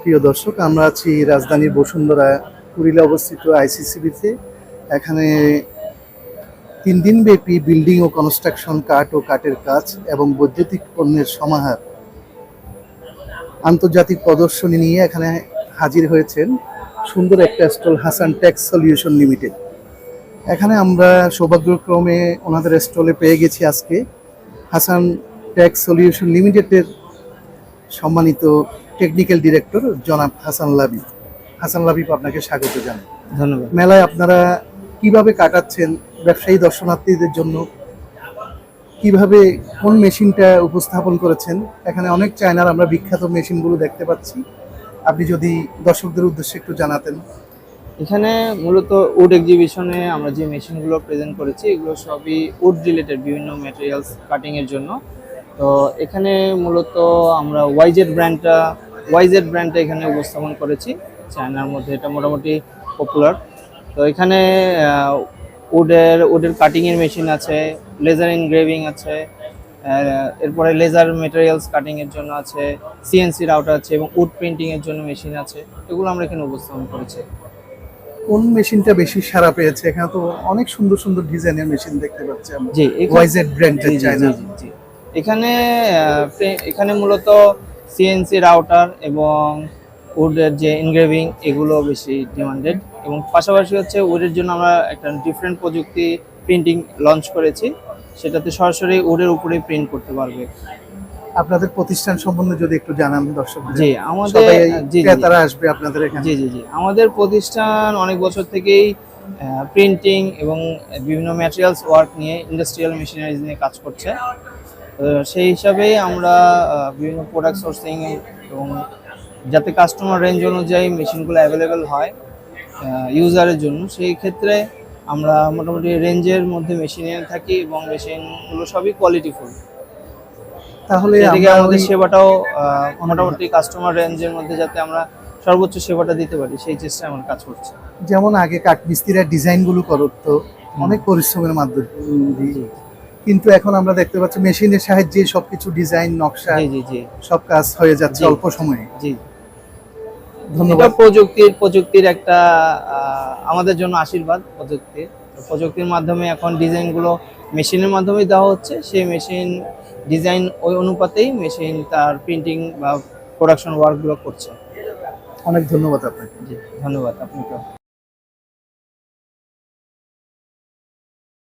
প্রিয় দর্শক, আমরা আছি রাজধানীর বসুন্ধরা কুড়িলে অবস্থিত আইসিসিবিতে। এখানে তিন দিন ব্যাপী বিল্ডিং ও কনস্ট্রাকশন কাঠ ও কাঠের কাজ এবং বৈদ্যুতিক পণ্যের সমাহার। আন্তর্জাতিক প্রদর্শনী নিয়ে এখানে হাজির হয়েছেন সুন্দর একটা stall Hasan tax solution limited. এখানে আমরা সৌভাগ্যক্রমে ওনাদের স্টলে পেয়ে গেছি আজকে। হাসান ট্যাক্স সলিউশন লিমিটেডের সম্মানিত টেকনিক্যাল ডিরেক্টর জনাব হাসান লাবি। হাসান লাবিব আপনাকে স্বাগত জানাই। ধন্যবাদ। মেলায় আপনারা কীভাবে কাটাচ্ছেন? ব্যবসায়ী দর্শনার্থীদের জন্য কীভাবে কোন মেশিনটা উপস্থাপন করেছেন? এখানে অনেক চায়নার আমরা বিখ্যাত মেশিনগুলো দেখতে পাচ্ছি। আপনি যদি দর্শকদের উদ্দেশ্যে একটু জানাতেন। এখানে মূলত উড এক্সিবিশনে আমরা যে মেশিনগুলো প্রেজেন্ট করেছি এগুলো সবই উড রিলেটেড বিভিন্ন ম্যাটেরিয়ালস কাটিংয়ের জন্য। তো এখানে মূলত আমরা ওয়াইজেড ব্র্যান্ডটা ওয়াইজেড ব্র্যান্ডটা এখানে উপস্থাপন করেছি। চায়নার মধ্যে এটা মোটামুটি পপুলার তো এখানে উডের উডের কাটিংয়ের মেশিন আছে লেজার ইনগ্রেভিং আছে এরপরে লেজার মেটেরিয়ালস কাটিংয়ের জন্য আছে সিএনসি রাউটার আছে এবং উড প্রিন্টিংয়ের জন্য মেশিন আছে। এগুলো আমরা এখানে উপস্থাপন করেছি। কোন মেশিনটা বেশি সারা পেয়েছে? এখানে তো অনেক সুন্দর সুন্দর ডিজাইনের মেশিন দেখতে পাচ্ছি আমরা। জি ওয়াইজেড ব্র্যান্ডের চায়না জি। এখানে এখানে মূলত সিএনসি রাউটার এবং উডের যে ইনগ্রেভিং এগুলো বেশি ডিমান্ডেড এবং পাশাপাশি হচ্ছে উডের জন্য আমরা একটা ডিফারেন্ট প্রযুক্তি প্রিন্টিং লঞ্চ করেছি। সেটাতে সরাসরি উডের উপরে প্রিন্ট করতে পারবে। আপনাদের প্রতিষ্ঠান সম্বন্ধে যদি একটু জানান দর্শক জি আমাদের ক্রেতারা আসবে আপনাদের এখানে। জি জি জি। আমাদের প্রতিষ্ঠান অনেক বছর থেকেই প্রিন্টিং এবং বিভিন্ন ম্যাটেরিয়ালস ওয়ার্ক নিয়ে ইন্ডাস্ট্রিয়াল মেশিনারিজ নিয়ে কাজ করছে। সেই হিসাবেই আমরা বিভিন্ন প্রোডাক্ট সোর্সিং এবং যাতে কাস্টমার রেঞ্জ অনুযায়ী মেশিনগুলো অ্যাভেলেবেল হয় ইউজারের জন্য সেই ক্ষেত্রে আমরা মোটামুটি রেঞ্জের মধ্যে মেশিন এনে থাকি এবং মেশিনগুলো সবই কোয়ালিটিফুল তাহলে এদিকে আমাদের সেবাটাও মোটামুটি কাস্টমার রেঞ্জের মধ্যে যাতে আমরা সর্বোচ্চ সেবাটা দিতে পারি সেই চেষ্টায় আমরা কাজ করছি। যেমন আগে কাঠমিস্ত্রিরা ডিজাইনগুলো করতো অনেক পরিশ্রমের মাধ্যমে। কিন্তু এখন আমরা দেখতে পাচ্ছি মেশিনের সাহায্যে সবকিছু ডিজাইন নকশা জি জি জি। সব কাজ হয়ে যাচ্ছে অল্প সময়ে। জি। ধন্যবাদ। প্রযুক্তির প্রযুক্তির একটা আমাদের জন্য আশীর্বাদ প্রযুক্তি প্রযুক্তির মাধ্যমে এখন ডিজাইনগুলো মেশিনের মাধ্যমে দেওয়া হচ্ছে। সেই মেশিন ডিজাইন ওই অনুপাতেই মেশিন তার প্রিন্টিং বা প্রোডাকশন ওয়ার্কগুলো করছে। অনেক ধন্যবাদ আপনাকে। জি ধন্যবাদ আপনাকে।